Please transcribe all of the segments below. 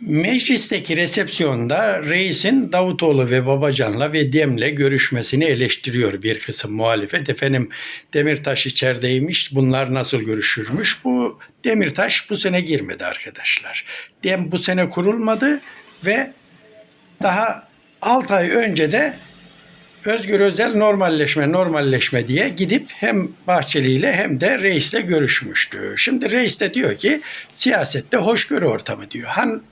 Meclisteki resepsiyonda reisin Davutoğlu ve Babacan'la ve Dem'le görüşmesini eleştiriyor bir kısım muhalefet. Efendim Demirtaş içerideymiş, bunlar nasıl görüşürmüş? Bu Demirtaş bu sene girmedi arkadaşlar. Dem bu sene kurulmadı ve daha 6 ay önce de Özgür Özel normalleşme normalleşme diye gidip hem Bahçeli ile hem de reisle görüşmüştü. Şimdi reis de diyor ki siyasette hoşgörü ortamı diyor. Han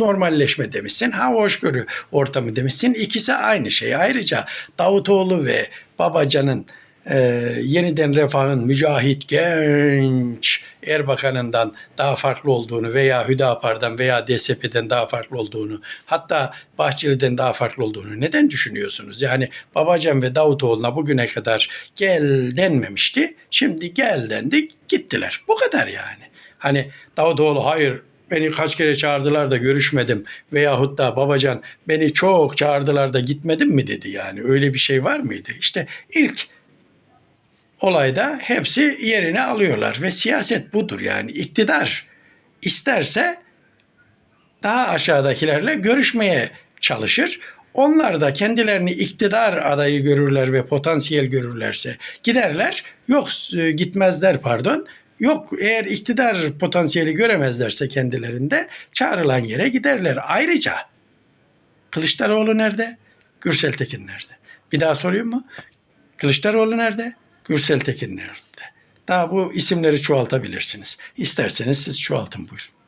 normalleşme demişsin, ha hoşgörü ortamı demişsin. İkisi aynı şey. Ayrıca Davutoğlu ve Babacan'ın e, yeniden refahın mücahit genç Erbakan'ından daha farklı olduğunu veya Hüdapar'dan veya DSP'den daha farklı olduğunu hatta Bahçeli'den daha farklı olduğunu neden düşünüyorsunuz? Yani Babacan ve Davutoğlu'na bugüne kadar gel denmemişti. Şimdi gel dendi gittiler. Bu kadar yani. Hani Davutoğlu hayır beni kaç kere çağırdılar da görüşmedim veyahut da babacan beni çok çağırdılar da gitmedim mi dedi yani öyle bir şey var mıydı? İşte ilk olayda hepsi yerini alıyorlar ve siyaset budur yani iktidar isterse daha aşağıdakilerle görüşmeye çalışır. Onlar da kendilerini iktidar adayı görürler ve potansiyel görürlerse giderler. Yok e, gitmezler pardon. Yok eğer iktidar potansiyeli göremezlerse kendilerinde çağrılan yere giderler. Ayrıca Kılıçdaroğlu nerede? Gürsel Tekin nerede? Bir daha sorayım mı? Kılıçdaroğlu nerede? Gürsel Tekin nerede? Daha bu isimleri çoğaltabilirsiniz. İsterseniz siz çoğaltın buyurun.